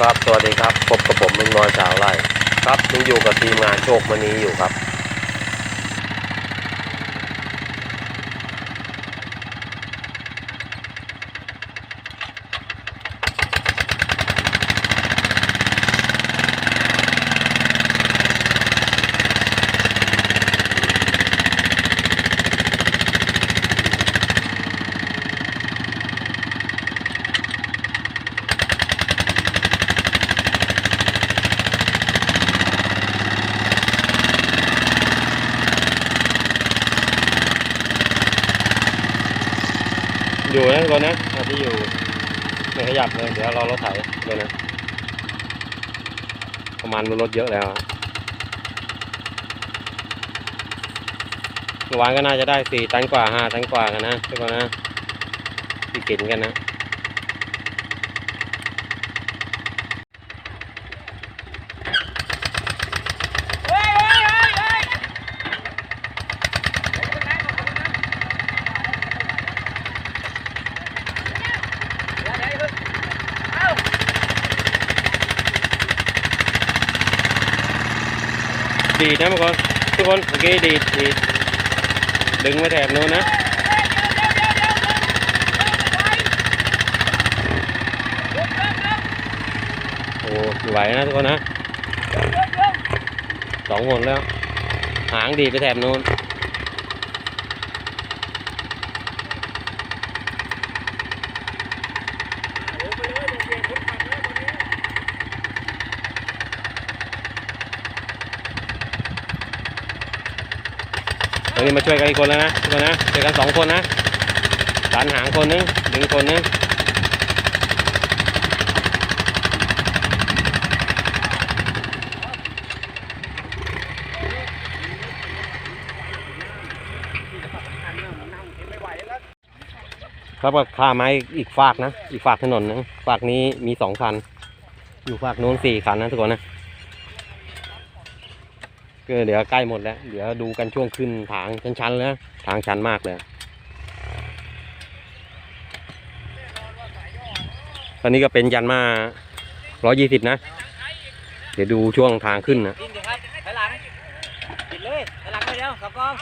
ครับ สวัสดีครับพบกับผมลุงน้อยสาวไร่ครับยังอยู่กับทีมงานโชคมณีอยู่ครับ อยู่นะก่อนนะอาที่อยู่ไม่ขยับเลยเดี๋ยวรอรถไถเลยนะประมาณรถเยอะแล้วหวานก็น่าจะได้สี่ตันกว่าห้าตันกว่ากันนะทุกคนนะที่กินกันนะ ดีดนะทุกคนทุกคนเมื่อกี้ดีดดีดดึงมาแถบนู้นนะโอ้ไหวนะทุกคนนะสองหนแล้ว หางดีดไปแถบนู้น นนี้มาช่วยกันอีกคนแล้วนะทุกคนนะช่วยกันสองคนนะดันหางคนนึงดึงคนนึงครับก็ข้ามมาอีกฝากนะ อีกฝากถนนนึงฝากนี้มีสองคัน อยู่ฝากโน้นสี่คันนะทุกคนนะ ก็เดี๋ยวใกล้หมดแล้ว เดี๋ยวดูกันช่วงขึ้นทางชันๆเลยนะทางชันมากเลยตอนนี้ก็เป็นยันมาร้อยี่สิบนะ เดี๋ยวดูช่วงทางขึ้นนะดินเดี๋ยวครับถอยหลังปิดเลยถอยหลังไปเดียวขับกอง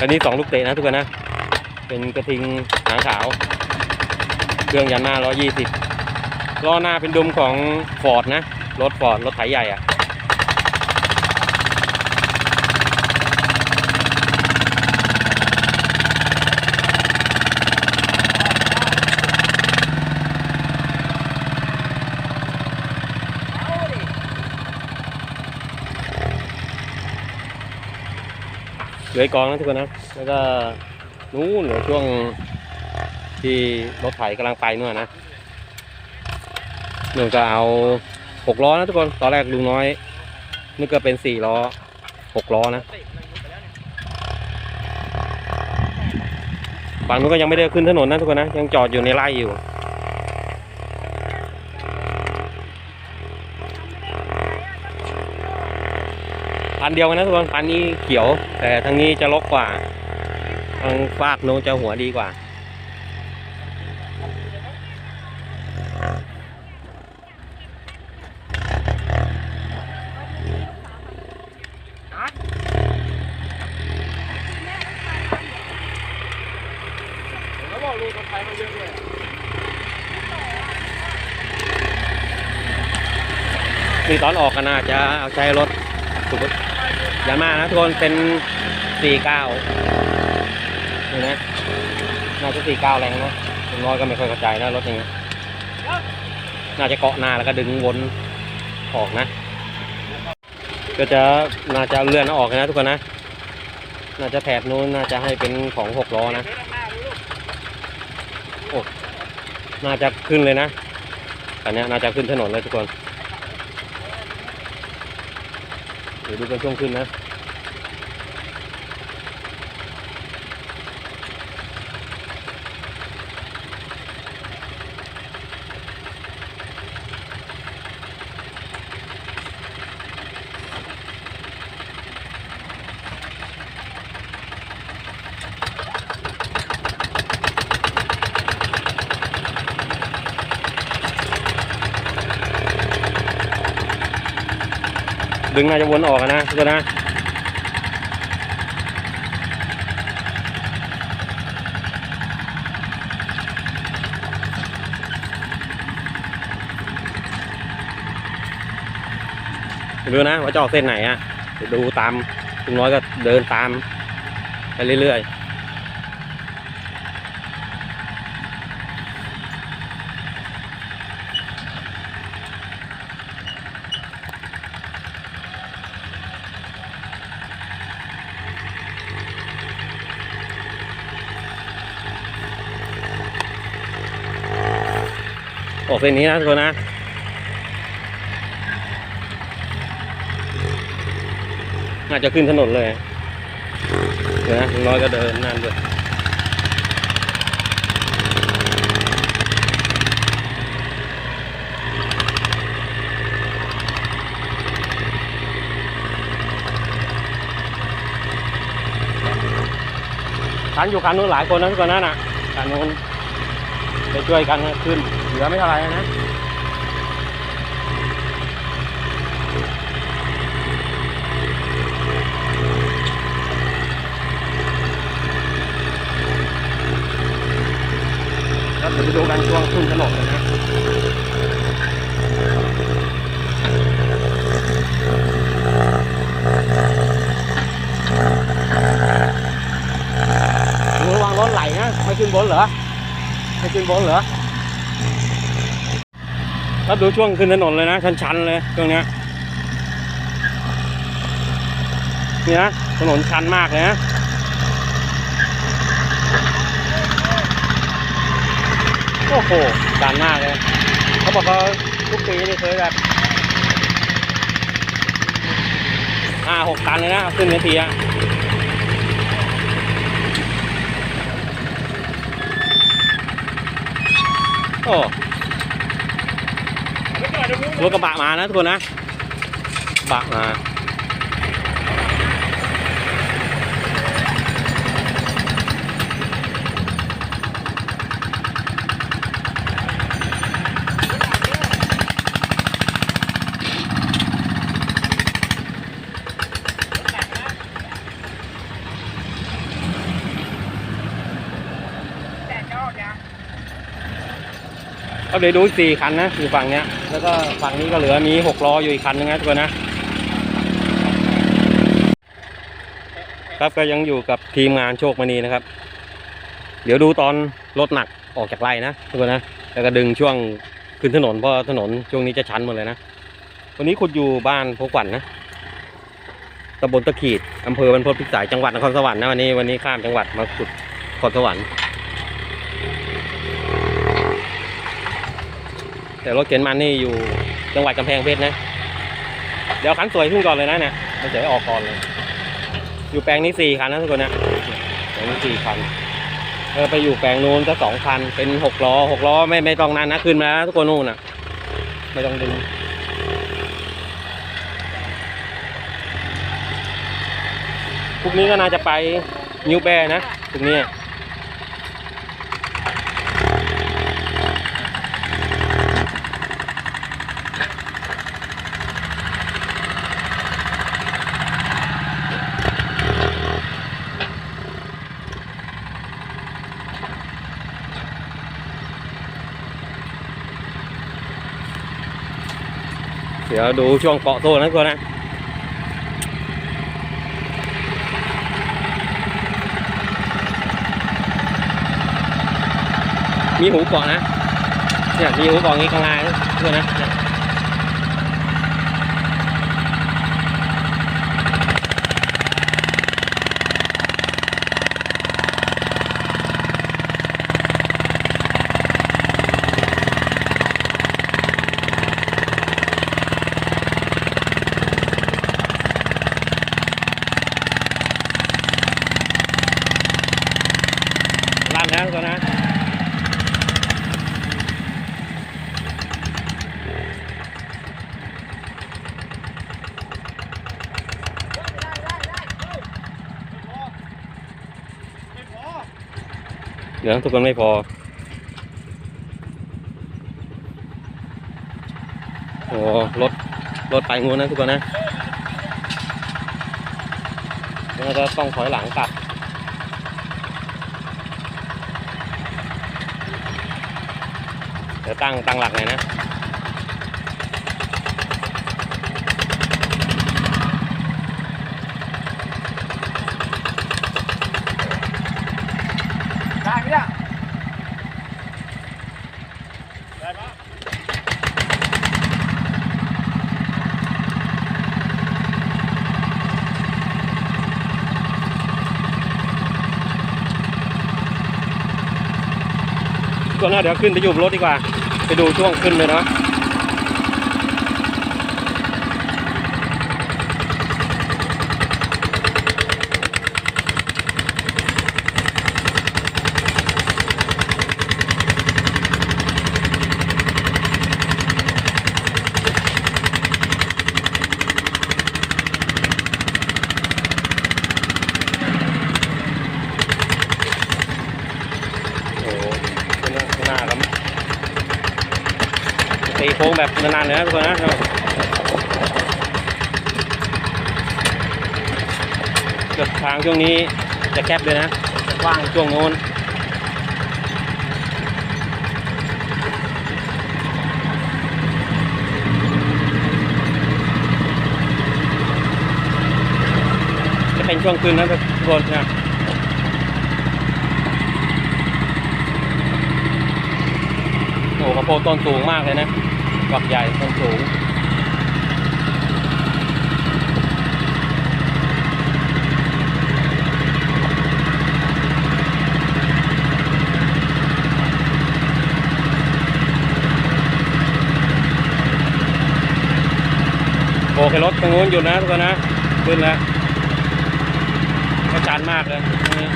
อันนี้สองลูกเตะนะทุกคนนะ เป็นกระทิงหางขาว เครื่องยันหน้าร้อยี่สิบล้อหน้าเป็นดุมของฟอร์ดนะ รถฟอร์ดรถไถใหญ่อะเหลืออกกองนะทุกคนนะ แล้วก็นู้นเหลือช่วง ที่รถไถกำลังไปนู่นนะหนู่นก็เอาหกล้อนะทุกคน ตอนแรกลุงน้อย นึกก็เป็นสี่ล้อหกล้อนะฝั่งนู้นก็ยังไม่ได้ขึ้นถนนนะทุกคนนะ ยังจอดอยู่ในไร่อยู่พันเดียวกันนะทุกคนพันนี้เขียว แต่ทางนี้จะลกกว่า ทางฟากโน้นจะหัวดีกว่า แล้วบอกลูกคนไทยมาเยอะเลย นี่ตอนออกกันน่าจะเอาใช้รถสุดยามานะทุกคนเป็นสี่เก้านี่นะน่าจะสี่เก้าแรงนะลุงน้อยก็ไม่ค่อยเข้าใจนะรถอย่างเงี้ยน่าจะเกาะหน้าแล้วก็ดึงวนออกนะ ก็จะน่าจะเลื่อนออกนะทุกคนนะ น่าจะแถบนู้นน่าจะให้เป็นของหกล้อนะโอ้น่าจะขึ้นเลยนะอันนี้น่าจะขึ้นถนนเลยทุกคน เดี๋ยวดูกันช่วงขึ้นนะ ดึงน่าจะวนออกนะทุกคนนะดูนะว่าจะออกเส้นไหนอะดูตามลุงน้อยก็เดินตามไปเรื่อยๆ ออกเส้นนี้นะทุกคนนะน่าจะขึ้นถนนเลยเดี๋ยวนะลุงน้อยก็เดินนั่นด้วยคันอยู่คันนู้นหลายคนนะทุกคนนั่นน่ะคันนู้นไปช่วยกันขึ้น เหลือไม่เท่าไหร่นะก็เดี๋ยวไปดูกันช่วงขึ้นถนนเลยนะระวังรถไหลนะ ไม่ขึ้นบนเหรอ ไม่ขึ้นบนเหรอ แล้วดูช่วงขึ้นถนนเลยนะ ชันๆเลยช่วงเนี้ยนี่นะถนนชันมากเลยนะโอ้โหดันมากเลย เขาบอกว่าทุกปีนี่เคยแบบห้าหกตันเลยนะขึ้นนาทีอะโอ้ รถกระบะมานะทุกคนนะกระบะมา ก็เดี๋ยวดูสี่คันนะอยู่ฝั่งเนี้ย แล้วก็ฝั่งนี้ก็เหลือมีหกล้ออยู่อีกคันนึงนะทุกคนนะครับก็ยังอยู่กับทีมงานโชคมณีนะครับ เดี๋ยวดูตอนรถหนักออกจากไร่นะทุกคนนะแล้วก็ดึงช่วงขึ้นถนนเพราะถนนช่วงนี้จะชันหมดเลยนะวันนี้คุณอยู่บ้านโพขวัญนะตำบลตะขีดอำเภอบรรพตพิสัยจังหวัดนครสวรรค์นะวันนี้วันนี้ข้ามจังหวัดมาขุดนครสวรรค์ แต่รถเก๋งมันนี่อยู่จังหวัดกำแพงเพชรนะ เดี๋ยวคันสวยขึ้นก่อนเลยนะเนี่ยมันจะออกก่อนเลย อยู่แปลงนี้สี่คันนะทุกคนนะแปลงนี้สี่คันเออไปอยู่แปลงนู้นก็สองคันเป็นหกล้อหกล้อไม่ไม่ต้องนานนะขึ้นมาแล้วทุกคนนู่นน่ะ ไม่ต้องดึงพรุ่งนี้ก็น่าจะไปนิวแบร์นะพรุ่งนี้ เดี๋ยวดูช่วงเกาะโซ่นั้นก่อนนะมีหูเกาะนะเนี่ยมีหูเกาะอย่างนี้ข้างในนะทุกคนนะ เดี๋ยวทุกคนไม่พอ โอ้รถรถไปงูนะทุกคนนะเราจะต้องถอยหลังกลับเดี๋ยวตั้งตั้งหลักหน่อยนะ ช่วหน้าเดี๋ยวขึ้นไปอยู่บนรถดีกว่า ไปดูช่วงขึ้นเลยเนาะโอ้โหข้างหน้าข้างหน้าครับตีโค้ งแบบนานๆเลยนะทุกคนนะเกือบทางช่วงนี้จะแคบเลยนะกว้างช่วงโน้นจะเป็นช่วงคืนนะทุกคนนะโอ้โหกระโปรงต้นสูงมากเลยนะ ฝักใหญ่ต้นสูงโอเครถตรงนู้นหยุดนะทุกคนนะ ขึ้นแล้วก็จานมากเลยตรงนี้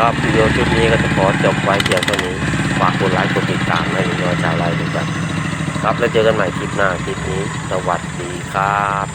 ครับวิดีโอคลิปนี้ก็จะขอจบไว้เพียงเท่านี้ฝากกดไลค์กดติดตามให้หน่อยชาวไลค์ด้วยกันครับแล้วเจอกันใหม่คลิปหน้าคลิปนี้สวัสดีครับ